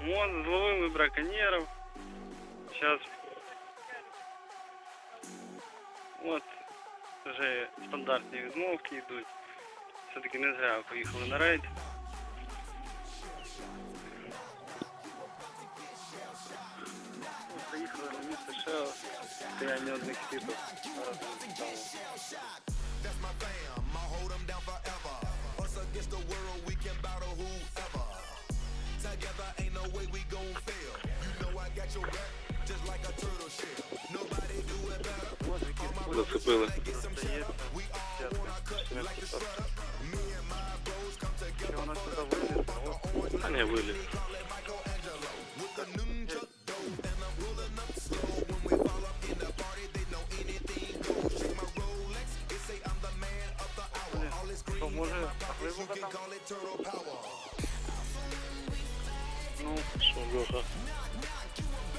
Вон, зловили браконьеров. Сейчас. От вже стандартні відмовки йдуть. Все-таки не зря поїхали на рейд. От Приїхали на місце ще стояння одних світів. Зараз ми там. Зацепили. Здається, чесно, Що вона сюди Вилізла? А не виліз. Може? Ну, Що, Льоша?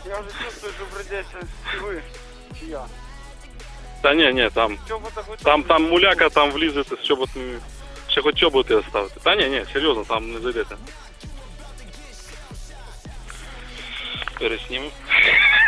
я вже чувствую, що придеться ви, я. Та ні, ні, там. Чобота хоч Там, там муляка, там влізете з чоботами. Ще хоч чоботи оставити. Та ні, ні, серйозно, там не зайдете. Переснімемо. А я там